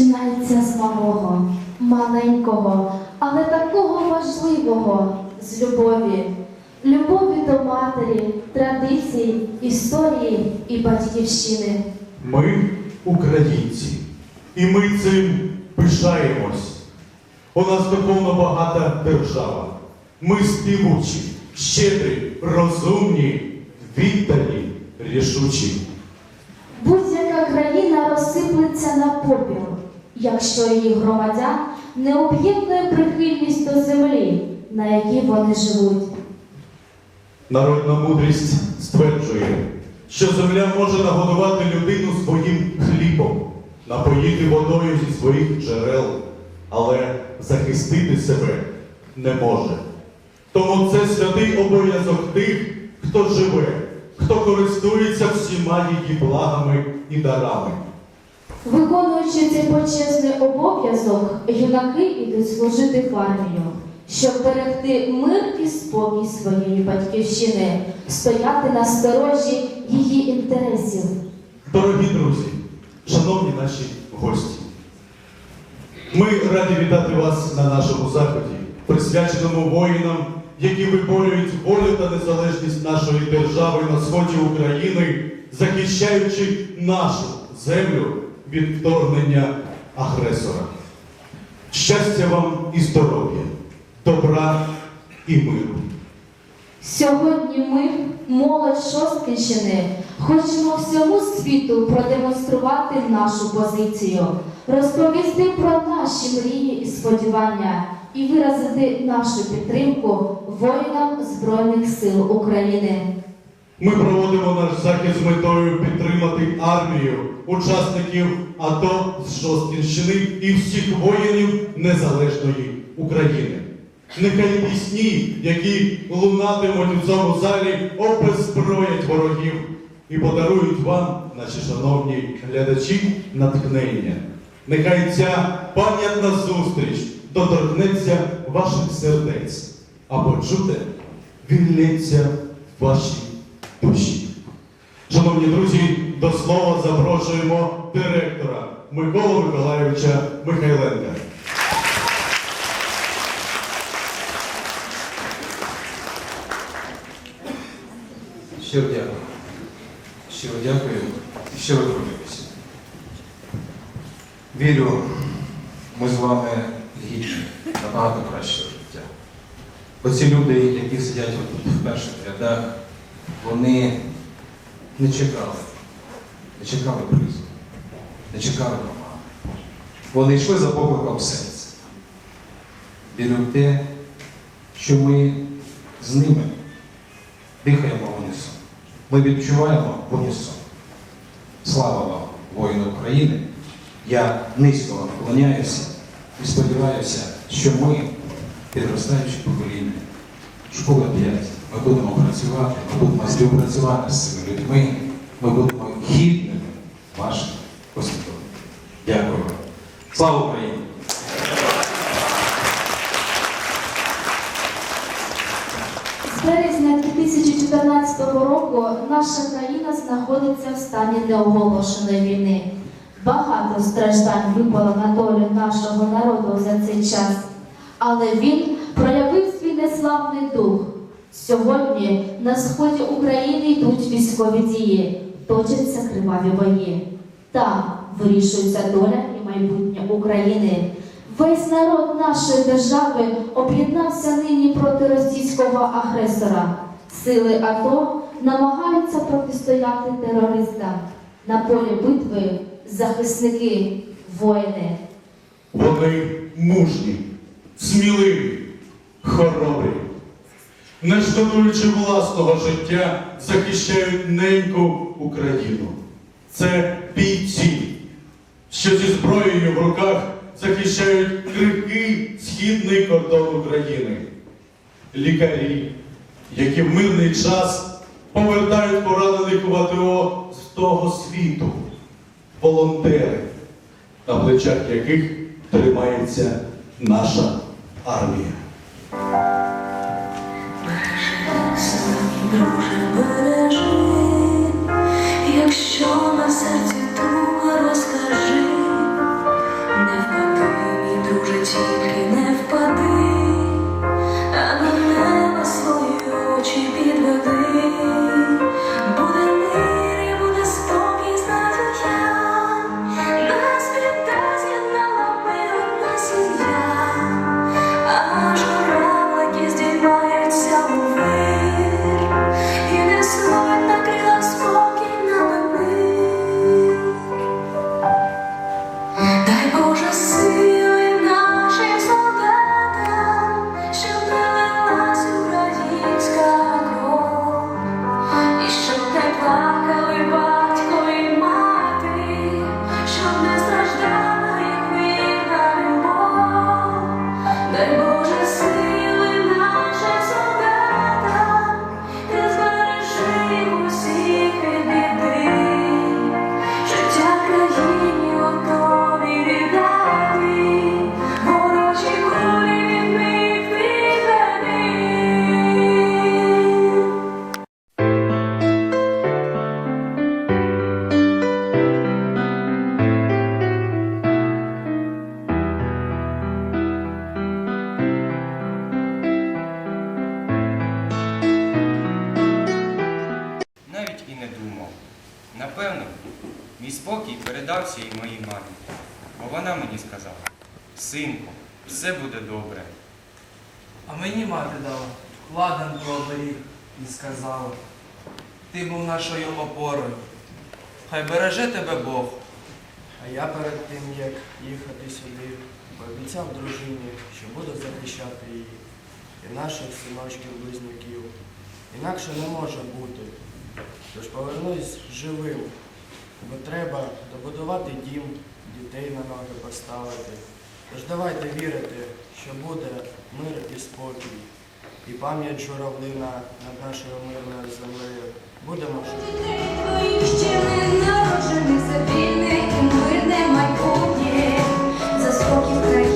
починається з малого, маленького, але такого важливого з любові. Любові до матері, традицій, історії і батьківщини. Ми українці, і ми цим пишаємось. У нас духовно багата держава. Ми співучі, щедрі, розумні, віддані, рішучі. Будь-яка країна розсиплеться на попіл, якщо її громадян не об'єднує прихильність до землі, на якій вони живуть. Народна мудрість стверджує, що земля може нагодувати людину своїм хлібом, напоїти водою зі своїх джерел, але захистити себе не може. Тому це святий обов'язок тих, хто живе, хто користується всіма її благами і дарами. Виконуючи цей почесний обов'язок, юнаки йдуть служити в армію, щоб берегти мир і спокій своєї батьківщини, стояти на сторожі її інтересів. Дорогі друзі, шановні наші гості, ми раді вітати вас на нашому заході, присвяченому воїнам, які виборюють волю та незалежність нашої держави на сході України, захищаючи нашу землю від вторгнення агресора. Щастя вам і здоров'я, добра і миру. Сьогодні ми, молодь Шосткинщини, хочемо всьому світу продемонструвати нашу позицію, розповісти про наші мрії і сподівання і виразити нашу підтримку воїнам Збройних сил України. Ми проводимо наш захід з метою підтримати армію, учасників АТО з Шосткінщини і всіх воїнів незалежної України. Нехай пісні, які лунатимуть у цьому залі, обеззброять ворогів і подарують вам, наші шановні глядачі, натхнення. Нехай ця пам'ятна зустріч доторкнеться ваших сердець, а почуте вільнеться в вашій душі. Шановні друзі, до слова запрошуємо директора Миколу Миколайовича Михайленка. Щиро дякую. Щиро дякую і щиро трудимося. Вірю, ми з вами гідні, набагато кращого життя. Оці люди, які сидять от в перших рядах, вони не чекали, не чекали призу, не чекали допомоги. Вони йшли за покликом серця. Вірю в те, що ми з ними дихаємо в унісон. Ми відчуваємо в унісон. Слава вам, воїни України! Я низько вам вклоняюся і сподіваюся, що ми, підростаючі покоління, школа 5, ми будемо працювати, ми будемо співпрацювати з цими людьми, ми будемо гідними ваших послідовників. Дякую. Слава Україні! З березня 2014 року наша країна знаходиться в стані неоголошеної війни. Багато страждань випало на долю нашого народу за цей час, але він проявив свій неславний дух. Сьогодні на сході України йдуть військові дії, точаться криваві бої. Там вирішується доля і майбутнє України. Весь народ нашої держави об'єднався нині проти російського агресора. Сили АТО намагаються протистояти терористам. На полі битви захисники, воїни. Вони мужні, сміливі, хоробрі, не шкодуючи власного життя, захищають неньку Україну. Це бійці, що зі зброєю в руках захищають крихкий східний кордон України. Лікарі, які в мирний час повертають поранених в АТО з того світу, волонтери, на плечах яких тримається наша армія. Друже, бережи, і спокій передався і моїй мамі. Бо вона мені сказала, синку, все буде добре. А мені мати дала ладанку оберіг і сказала, ти був нашою опорою. Хай береже тебе Бог. А я перед тим, як їхати сюди, пообіцяв дружині, що буду захищати її і наших синочків-близнюків. Інакше не може бути. Тож повернусь живим, бо треба добудувати дім, дітей на ноги поставити. Тож давайте вірити, що буде мир і спокій. І пам'ять журавлина над нашою мирною землею. Будемо жити. Твоїх ще не народжених за вільне і мирне майбутнє, за спокій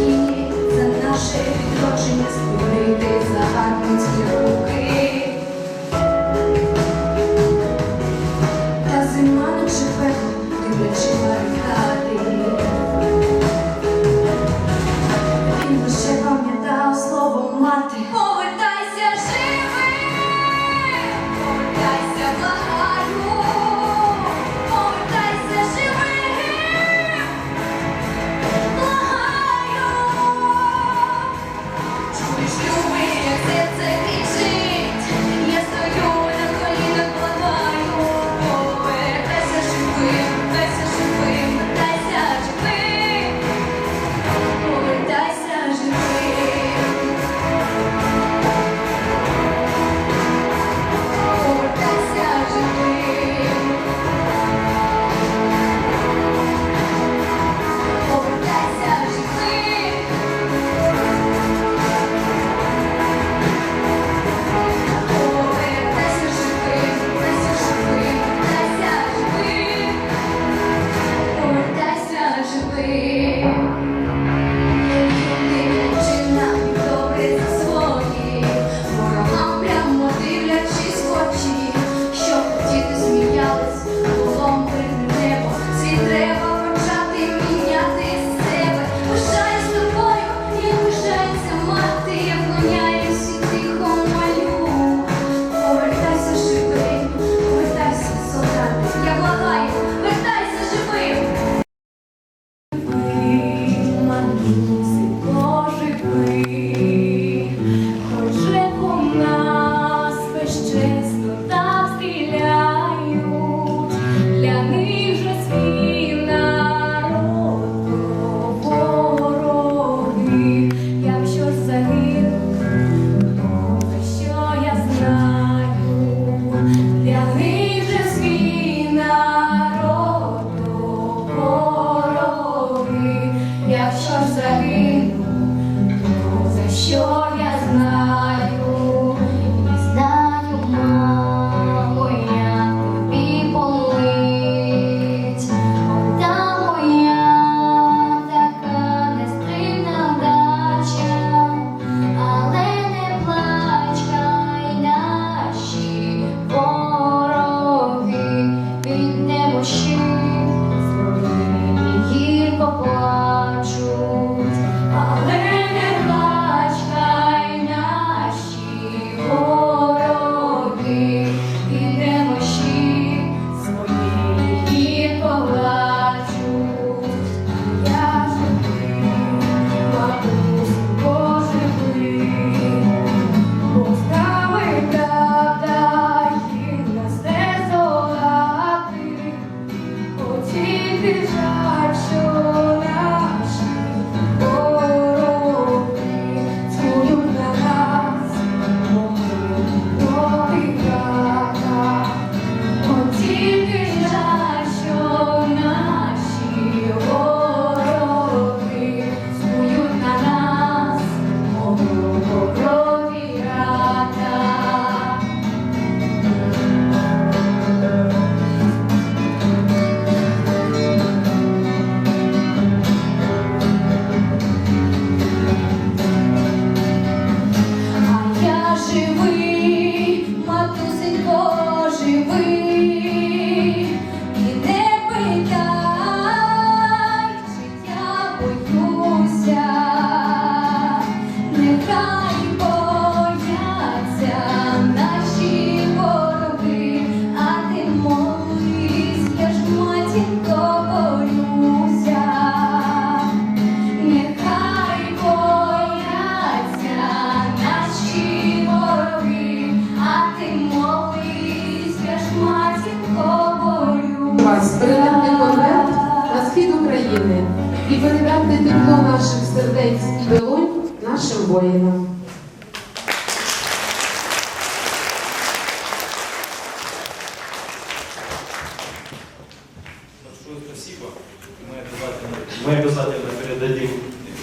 мы обязательно передадим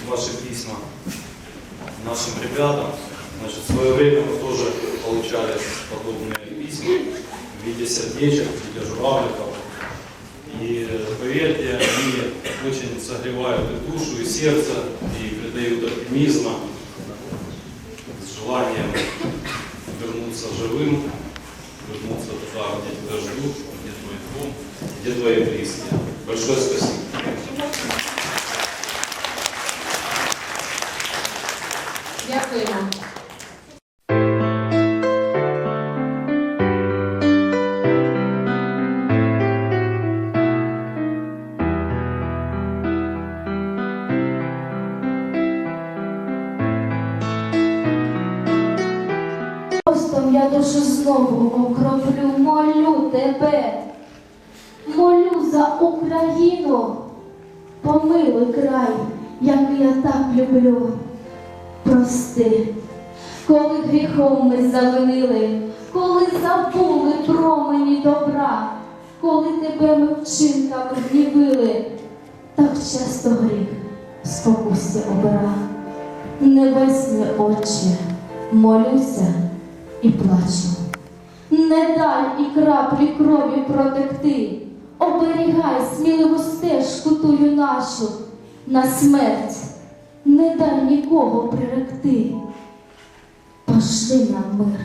ваши письма нашим ребятам. Значит, в свое время мы тоже получали подобные письма в виде сердечек, в виде журавликов. 你要喝一 гріхом ми завинили, коли забули промені добра, коли тебе ми вчинками гнівили, так часто гріх в спокусі обира. Небесні очі, молюся і плачу. Не дай і краплі крові протекти, оберігай сміливу стежку тую нашу на смерть, не дай нікого приректи. Пошли нам мир,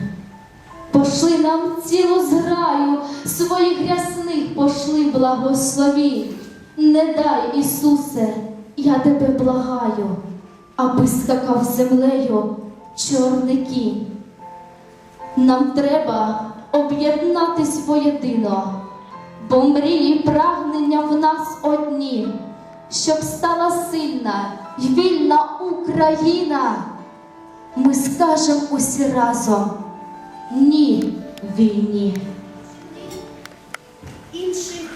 пошли нам цілу зграю своїх рясних пошли благословінь. Не дай, Ісусе, я тебе благаю, аби скакав землею чорний кінь. Нам треба об'єднатись воєдино, бо мрії прагнення в нас одні, щоб стала сильна й вільна Україна. Ми скажемо усі разом ні війні. інших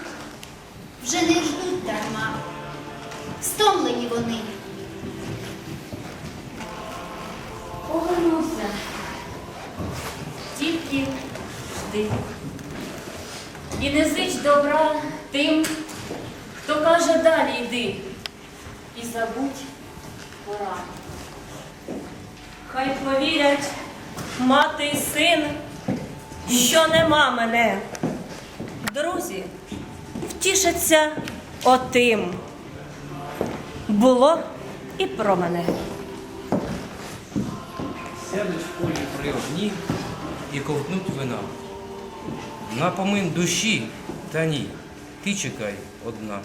вже не ждуть дарма. Стомлені вони. Повернуся. Тільки жди. І не зич добра тим, хто каже далі йди. І забудь пора. Хай повірять мати і син, що нема мене. Друзі, втішаться отим. Було і про мене. Сядуть в полі при огні і ковтнуть вина. Напомин душі, та ні, ти чекай одна.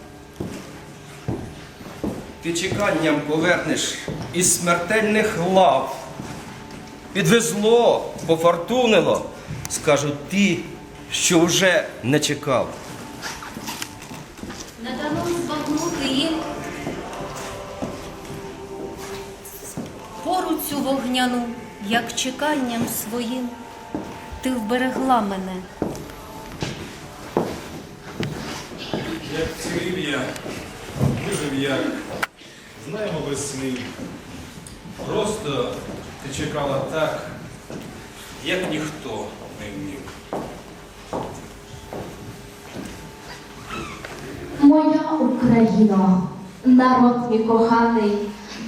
Ти чеканням повернеш із смертельних лав. Підвезло, пофортунило, скажуть ті, що вже не чекав. Не дано збагнути їм пору цю вогняну, як чеканням своїм, ти вберегла мене. Як цілів я, вижив як, знаємо слів. Просто ти чекала так, як ніхто не вмів. Моя Україно, народ мій коханий,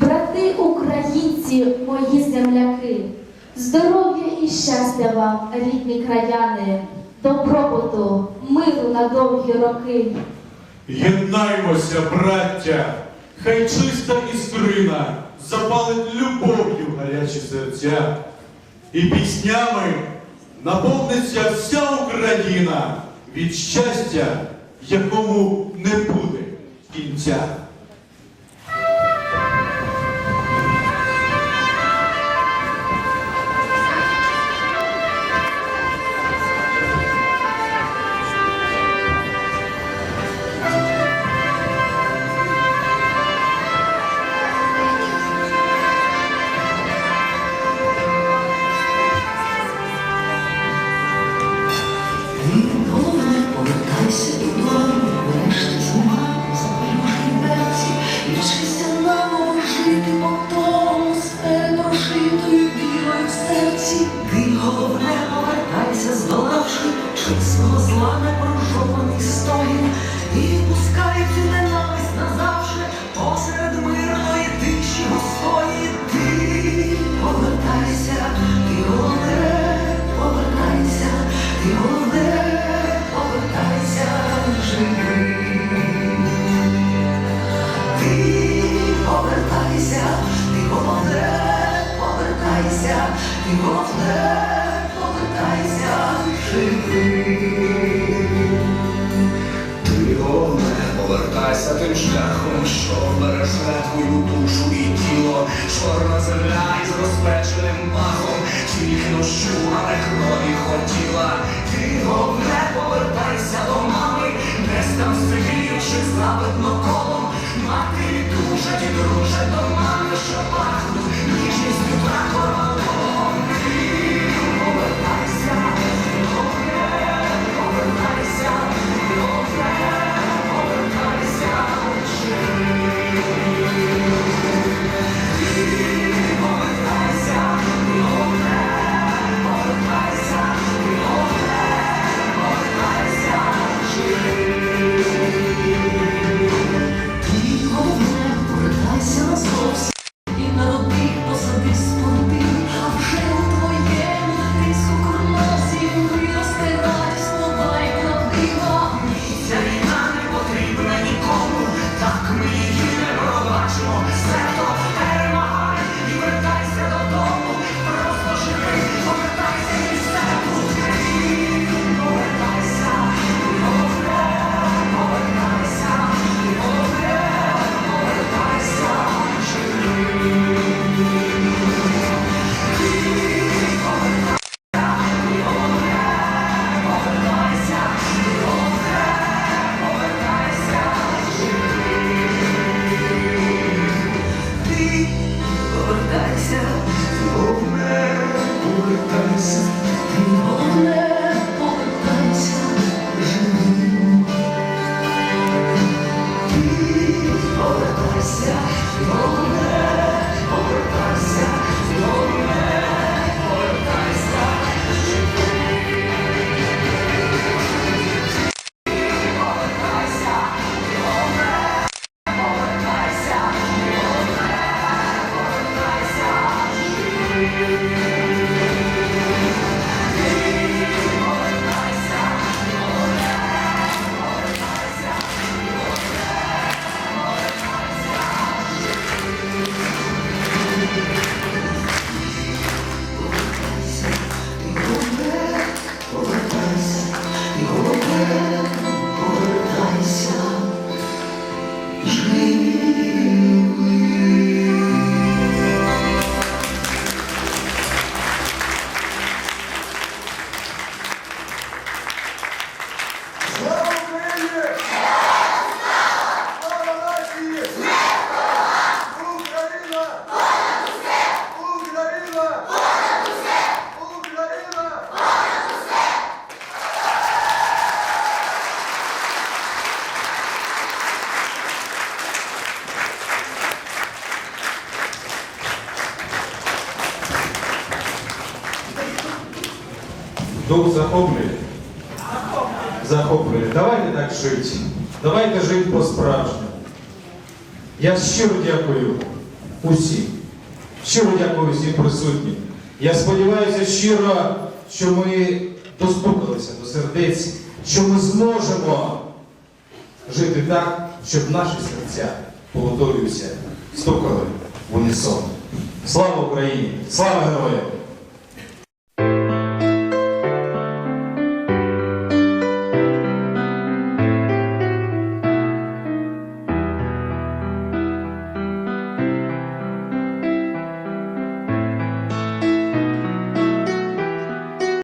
брати українці, мої земляки, здоров'я і щастя вам, рідні краяни, добробуту, миру на довгі роки. Єднаймося, браття, хай чиста іскрина запалить любов'ю гарячі серця, і піснями наповниться вся Україна від щастя, якому не буде кінця. Ти головне повертайся живий. Ти головне повертайся тим шляхом, що береже твою душу і тіло, чорна земля із розпеченим махом, тільки нощу, а не крові хотіла. Ти головне повертайся до мами, десь там сивіючи запитно колом. Мати дуже і друже до мами, що пахнуть ніжністю та захоплює? Захоплює. Давайте так жити. Давайте жити по-справжньому. Я щиро дякую усім. Щиро дякую всім присутнім. Я сподіваюся щиро, що ми достукалися до сердець, що ми зможемо жити так, щоб наші серця повторююся, стукали в унісон. Слава Україні! Слава героям!